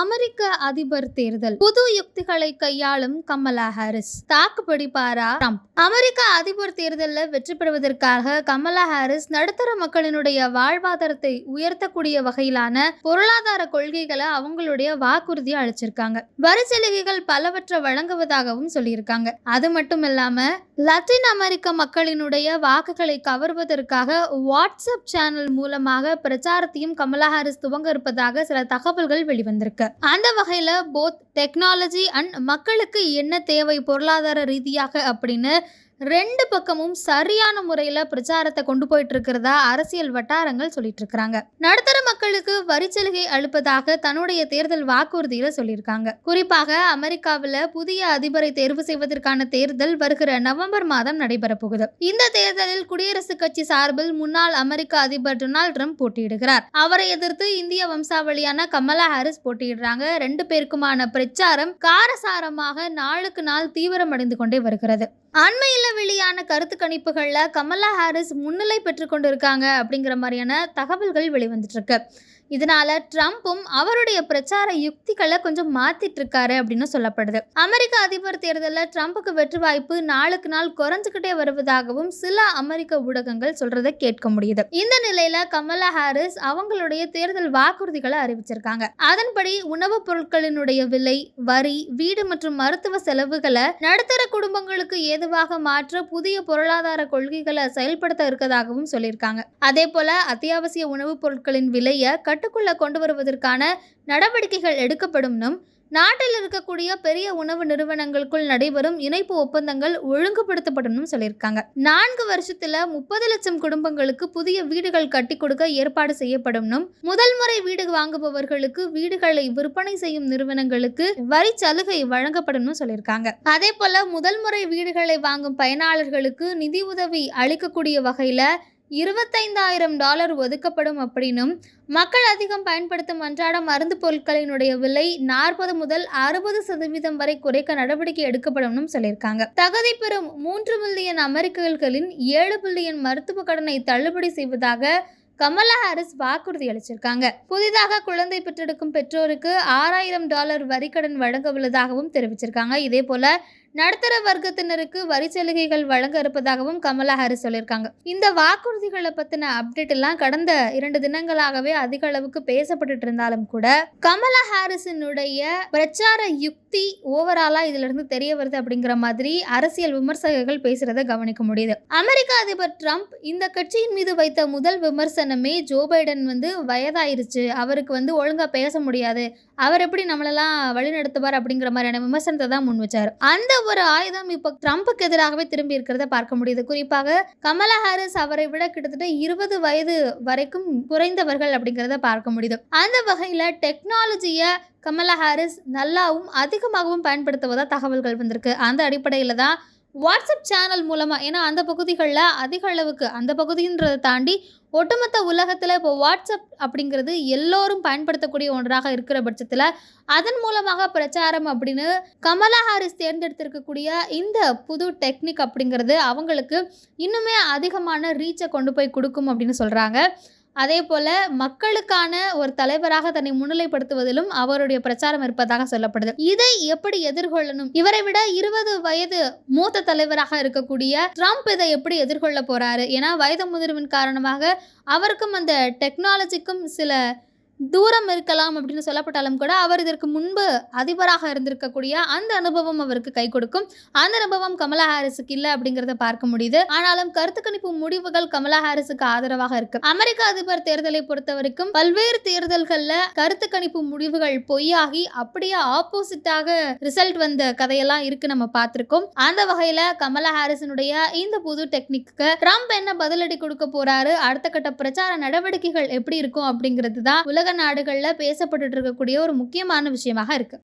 அமெரிக்க அதிபர் தேர்தல். புது யுக்திகளை கையாளும் கமலா ஹாரிஸ். தாக்குப்பிடிப்பாரா ட்ரம்ப்? அமெரிக்க அதிபர் தேர்தலில் வெற்றி பெறுவதற்காக கமலா ஹாரிஸ் நடுத்தர மக்களினுடைய வாழ்வாதாரத்தை உயர்த்தக்கூடிய வகையிலான பொருளாதார கொள்கைகளை அவங்களுடைய வாக்குறுதியை அளிச்சிருக்காங்க. வரி சலுகைகள் பலவற்றை வழங்குவதாகவும் சொல்லியிருக்காங்க. அது மட்டும் இல்லாம லத்தீன் அமெரிக்க மக்களினுடைய வாக்குகளை கவர்வதற்காக வாட்ஸ்அப் சேனல் மூலமாக பிரச்சாரத்தையும் கமலா ஹாரிஸ் துவங்க இருப்பதாக சில தகவல்கள் வெளிவந்திருக்கு. அந்த வகையில போத் டெக்னாலஜி அண்ட் மக்களுக்கு என்ன தேவை பொருளாதார ரீதியாக அப்படின்னு ரெண்டு பக்கமும் சரியான முறையில் பிரச்சாரத்தை கொண்டு போயிட்டு இருக்கிறதா அரசியல் வட்டாரங்கள் சொல்லிட்டு இருக்கிறாங்க நடுத்தர மக்களுக்கு வரிச்சலுகை அளிப்பதாக தன்னுடைய தேர்தல் வாக்குறுதியில சொல்லியிருக்காங்க. குறிப்பாக அமெரிக்காவில் புதிய அதிபரை தேர்வு செய்வதற்கான தேர்தல் வருகிற நவம்பர் மாதம் நடைபெற போகுது இந்த தேர்தலில் குடியரசுக் கட்சி சார்பில் முன்னாள் அமெரிக்க அதிபர் டொனால்ட் ட்ரம்ப் போட்டியிடுகிறார். அவரை எதிர்த்து இந்திய வம்சாவளியான கமலா ஹாரிஸ் போட்டியிடுறாங்க. ரெண்டு பேருக்குமான பிரச்சாரம் காரசாரமாக நாளுக்கு நாள் தீவிரமடைந்து கொண்டே வருகிறது. அண்மையில் வெளியான கருத்து கணிப்புகளில் கமலா ஹாரிஸ் முன்னிலை பெற்று கொண்டிருக்காங்க அப்படிங்கிற மாதிரியான தகவல்கள் வெளிவந்துட்டு இருக்கு. இதனால ட்ரம்ப்பும் அவருடைய பிரச்சார யுக்திகளை கொஞ்சம் மாத்திட்டு இருக்காரு அப்படின்னு சொல்லப்படுது. அமெரிக்க அதிபர் தேர்தலில் ட்ரம்ப்புக்கு வெற்றி வாய்ப்பு நாளுக்கு நாள் குறைஞ்சுக்கிட்டே வருவதாகவும் சில அமெரிக்க ஊடகங்கள் சொல்றதை கேட்க முடியுது. இந்த நிலையில கமலா ஹாரிஸ் அவங்களுடைய தேர்தல் வாக்குறுதிகளை அறிவிச்சிருக்காங்க. அதன்படி உணவுப் பொருட்களினுடைய விலை வரி வீடு மற்றும் மருத்துவ செலவுகளை நடுத்தர குடும்பங்களுக்கு ஏதுவாக மாற்ற புதிய பொருளாதார கொள்கைகளை செயல்படுத்த இருக்கதாகவும் சொல்லியிருக்காங்க. அதே போல அத்தியாவசிய உணவுப் பொருட்களின் விலையை கட்டுக்குள்ளே கொண்டு வருவதற்கான நடவடிக்கைகள் எடுக்கப்படும்னும் நாட்டில் இருக்கக்கூடிய பெரிய உணவு நிறுவனங்களுக்குள் நடைபெறும் இணைப்பு ஒப்பந்தங்கள் ஒழுங்குபடுத்தப்படும் சொல்லியிருக்காங்க. நான்கு வருஷத்துல முப்பது லட்சம் குடும்பங்களுக்கு புதிய வீடுகள் கட்டி கொடுக்க ஏற்பாடு செய்யப்படும்னும் முதல் முறை வீடு வாங்குபவர்களுக்கு வீடுகளை விற்பனை செய்யும் நிறுவனங்களுக்கு வரி சலுகை வழங்கப்படும் சொல்லியிருக்காங்க. அதே போல முதல் முறை வீடுகளை வாங்கும் பயனாளர்களுக்கு நிதி உதவி அளிக்கக்கூடிய வகையில இருபத்தைந்தாயிரம் டாலர் ஒதுக்கப்படும் அப்படின்னும் மக்கள் அதிகம் பயன்படுத்தும் அன்றாட மருந்து பொருட்களினுடைய விலை நாற்பது முதல் அறுபது சதவீதம் வரை குறைக்க நடவடிக்கை எடுக்கப்படும் சொல்லியிருக்காங்க. தகுதி பெறும் மூன்று மில்லியன் அமெரிக்கர்களின் ஏழு பில்லியன் மருத்துவ கடனை தள்ளுபடி செய்வதாக கமலா ஹாரிஸ் வாக்குறுதி அளிச்சிருக்காங்க. புதிதாக குழந்தை பெற்றெடுக்கும் பெற்றோருக்கு ஆறாயிரம் டாலர் வரிக்கடன் வழங்க உள்ளதாகவும் தெரிவிச்சிருக்காங்க. இதே போல நடுத்தர வர்க்கத்தினருக்கு வரி சலுகைகள் வழங்க இருப்பதாகவும் கமலா ஹாரிஸ் சொல்லியிருக்காங்க. இந்த வாக்குறுதிகளை பத்தின அப்டேட் எல்லாம் கடந்த இரண்டு தினங்களாகவே அதிக அளவுக்கு பேசப்பட்டுட்டு இருந்தாலும் கூட கமலா ஹாரிஸினுடைய பிரச்சார யுக்தி ஓவராலா இதுல இருந்து தெரிய வருது அப்படிங்கிற மாதிரி அரசியல் விமர்சகர்கள் பேசுறத கவனிக்க முடியுது. அமெரிக்க அதிபர் ட்ரம்ப் இந்த கட்சியின் மீது வைத்த முதல் விமர்சனமே ஜோ பைடன் வந்து வயதாயிருச்சு அவருக்கு வந்து ஒழுங்கா பேச முடியாது அவர் எப்படி நம்மளெல்லாம் வழிநடத்துவார் அப்படிங்கிற மாதிரியான விமர்சனத்தை தான் முன் வச்சார். அந்த ஒரு ஆயுதம் இப்போ ட்ரம்ப்புக்கு எதிராகவே திரும்பி இருக்கிறத பார்க்க முடியுது. குறிப்பாக கமலா ஹாரிஸ் அவரை விட கிட்டத்தட்ட இருபது வயது வரைக்கும் குறைந்தவர்கள் அப்படிங்கிறத பார்க்க முடியுது. அந்த வகையில் டெக்னாலஜியை கமலா ஹாரிஸ் நல்லாவும் அதிகமாகவும் பயன்படுத்துவதாக தகவல்கள் வந்திருக்கு. அந்த அடிப்படையில் தான் வாட்ஸ்அப் சேனல் மூலமாக ஏன்னா அந்த பகுதிகளில் அதிக அளவுக்கு அந்த பகுதின்றதை தாண்டி ஒட்டுமொத்த உலகத்தில் இப்போ வாட்ஸ்அப் அப்படிங்கிறது எல்லோரும் பயன்படுத்தக்கூடிய ஒன்றாக இருக்கிற பட்சத்தில் அதன் மூலமாக பிரச்சாரம் அப்படின்னு கமலா ஹாரிஸ் தேர்ந்தெடுத்திருக்கக்கூடிய இந்த புது டெக்னிக் அப்படிங்கிறது அவங்களுக்கு இன்னுமே அதிகமான ரீச்சை கொண்டு போய் கொடுக்கும் அப்படின்னு சொல்கிறாங்க அதே போல் மக்களுக்கான ஒரு தலைவராக தன்னை முன்னிலைப்படுத்துவதிலும் அவருடைய பிரச்சாரம் இருப்பதாக சொல்லப்படுது. இதை எப்படி எதிர்கொள்ளணும்? இவரை விட இருபது வயது மூத்த தலைவராக இருக்கக்கூடிய ட்ரம்ப் இதை எப்படி எதிர்கொள்ள போறாரு? ஏன்னா வயது முதிர்வின் காரணமாக அவருக்கும் அந்த டெக்னாலஜிக்கும் சில தூரம் இருக்கலாம் அப்படின்னு சொல்லப்பட்டாலும் கூட அவர் இதற்கு முன்பு அதிபராக இருந்திருக்கக்கூடிய அந்த அனுபவம் அவருக்கு கை கொடுக்கும். அந்த அனுபவம் கமலா ஹாரிஸுக்கு இல்லை அப்படிங்கிறத பார்க்க முடியுது. ஆனாலும் கருத்து கணிப்பு முடிவுகள் கமலா ஹாரிஸுக்கு ஆதரவாக இருக்கு. அமெரிக்க அதிபர் தேர்தலை பொறுத்த வரைக்கும் பல்வேறு தேர்தல்கள்ல கருத்து கணிப்பு முடிவுகள் பொய்யாகி அப்படியே ஆப்போசிட்டாக ரிசல்ட் வந்த கதையெல்லாம் இருக்கு நம்ம பார்த்திருக்கோம். அந்த வகையில கமலா ஹாரிசனுடைய இந்த புது டெக்னிக்கு ட்ரம்ப் என்ன பதிலடி கொடுக்க போறாரு? அடுத்த கட்ட பிரச்சார நடவடிக்கைகள் எப்படி இருக்கும் அப்படிங்கிறது தான் உலக நாடுகளில் பேசப்பட்டு இருக்கக்கூடிய ஒரு முக்கியமான விஷயமாக இருக்கு.